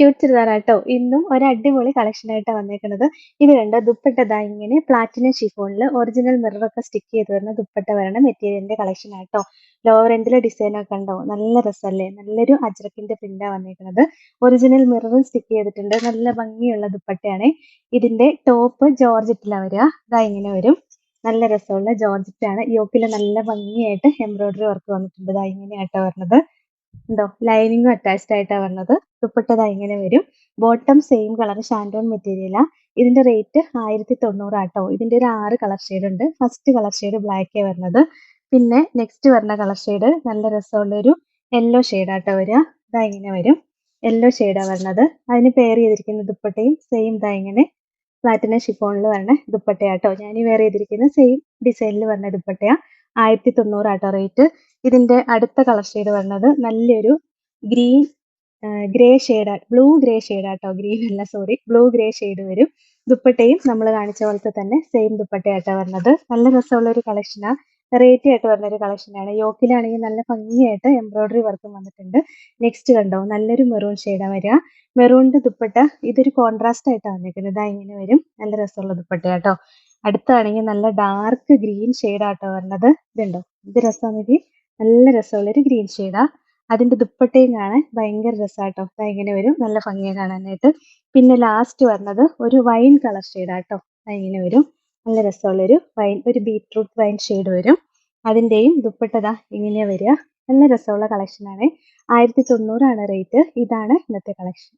Cute ചുരിദാറാട്ടോ ഇന്നും ഒരു അടിപൊളി കളക്ഷൻ ആയിട്ടാണ് വന്നേക്കുന്നത് ഇത് കണ്ട? ദുപ്പട്ട ദാ ഇങ്ങനെ പ്ലാറ്റിനം ഷിഫോണിൽ ഒറിജിനൽ മിററൊക്കെ സ്റ്റിക്ക് ചെയ്ത് വരുന്ന ദുപ്പട്ട വരണ മെറ്റീരിയലിന്റെ കളക്ഷൻ ആട്ടോ ലോവർ എൻഡിലെ ഡിസൈൻ ഒക്കെ ഉണ്ടോ നല്ല രസമല്ലേ നല്ലൊരു അജ്രക്കിന്റെ പ്രിന്റാണ് വന്നേക്കുന്നത് ഒറിജിനൽ മിററും സ്റ്റിക്ക് ചെയ്തിട്ടുണ്ട്. നല്ല ഭംഗിയുള്ള ദുപ്പട്ടയാണ്. ഇതിന്റെ ടോപ്പ് ജോർജറ്റിലാണ് വരിക ദാ ഇങ്ങനെ വരും. നല്ല രസമുള്ള ജോർജറ്റ് ആണ് നല്ല ഭംഗിയായിട്ട് എംബ്രോയിഡറി വർക്ക് വന്നിട്ടുണ്ട്. ഇതാ ഇങ്ങനെയാട്ടോ വരുന്നത് ഉണ്ടോ? ലൈനിങ്ങും അറ്റാച്ച്ഡ് ആയിട്ടാണ് വന്നത്. ദുപ്പട്ടതാ ഇങ്ങനെ വരും. ബോട്ടം സെയിം കളർ ഷാൻഡോൺ മെറ്റീരിയലാ ഇതിന്റെ റേറ്റ് ആയിരത്തി തൊണ്ണൂറാട്ടോ ഇതിന്റെ ഒരു ആറ് കളർ ഷെയ്ഡ് ഉണ്ട്. ഫസ്റ്റ് കളർ ഷെയ്ഡ് ബ്ലാക്കേ വരുന്നത് പിന്നെ നെക്സ്റ്റ് വരുന്ന കളർ ഷെയ്ഡ് നല്ല രസമുള്ള ഒരു യെല്ലോ ഷെയ്ഡാട്ടോ വരിക ഇതാ ഇങ്ങനെ വരും. യെല്ലോ ഷെയ്ഡാണ് വരുന്നത് അതിന് പെയർ ചെയ്തിരിക്കുന്ന ദുപ്പട്ടയും സെയിം ഇതാ ഇങ്ങനെ പ്ലാറ്റിനം ഷിഫോണിൽ വരണ ദുപ്പട്ടയാട്ടോ. ഞാൻ ഈ വേറെ ചെയ്തിരിക്കുന്ന സെയിം ഡിസൈനിൽ വരണ ദുപ്പട്ടയാ. ആയിരത്തി തൊണ്ണൂറാട്ടോ റേറ്റ് ഇതിന്റെ അടുത്ത കളർ ഷെയ്ഡ് വരുന്നത് നല്ലൊരു green grey shade blue grey shade ആട്ടോ. ഗ്രീൻ അല്ല സോറി ബ്ലൂ ഗ്രേ ഷെയ്ഡ് വരും. ദുപ്പട്ടയും നമ്മൾ കാണിച്ച പോലത്തെ തന്നെ സെയിം ദുപ്പട്ടയാട്ടോ വരുന്നത് നല്ല രസമുള്ള ഒരു കളക്ഷനാ വെറൈറ്റി ആയിട്ട് വരുന്ന ഒരു കളക്ഷനാണ് യോക്കിലാണെങ്കിൽ നല്ല ഭംഗിയായിട്ട് എംബ്രോയിഡറി വർക്കും വന്നിട്ടുണ്ട്. നെക്സ്റ്റ് കണ്ടോ? നല്ലൊരു മെറൂൺ ഷെയ്ഡാണ് വരിക. മെറൂണിന്റെ ദുപ്പട്ട ഇതൊരു കോൺട്രാസ്റ്റ് ആയിട്ടാണ് വന്നിരിക്കുന്നത് ഇതാ ഇങ്ങനെ വരും. നല്ല രസമുള്ള ദുപ്പട്ട കേട്ടോ. അടുത്താണെങ്കിൽ നല്ല ഡാർക്ക് ഗ്രീൻ ഷെയ്ഡാട്ടോ വരുന്നത് ഇതുണ്ടോ? ഇത്? രസമാണെങ്കിൽ നല്ല രസമുള്ളൊരു ഗ്രീൻ ഷെയ്ഡാ അതിന്റെ ദുപ്പട്ടയും കാണാൻ ഭയങ്കര രസമാട്ടോ ഇങ്ങനെ വരും. നല്ല ഭംഗിയാ കാണാനായിട്ട്. പിന്നെ ലാസ്റ്റ് വരുന്നത് ഒരു വൈൻ കളർ ഷെയ്ഡാട്ടോ ദാ ഇങ്ങനെ വരും. നല്ല രസമുള്ളൊരു വൈൻ ഒരു ബീട്രൂട്ട് വൈൻ ഷെയ്ഡ് വരും. അതിന്റെയും ദുപ്പട്ടത ഇങ്ങനെയാണ് ഇങ്ങനെയാ വരിക. നല്ല രസമുള്ള കളക്ഷനാണ് ആയിരത്തി തൊണ്ണൂറാണ് റേറ്റ് ഇതാണ് ഇന്നത്തെ കളക്ഷൻ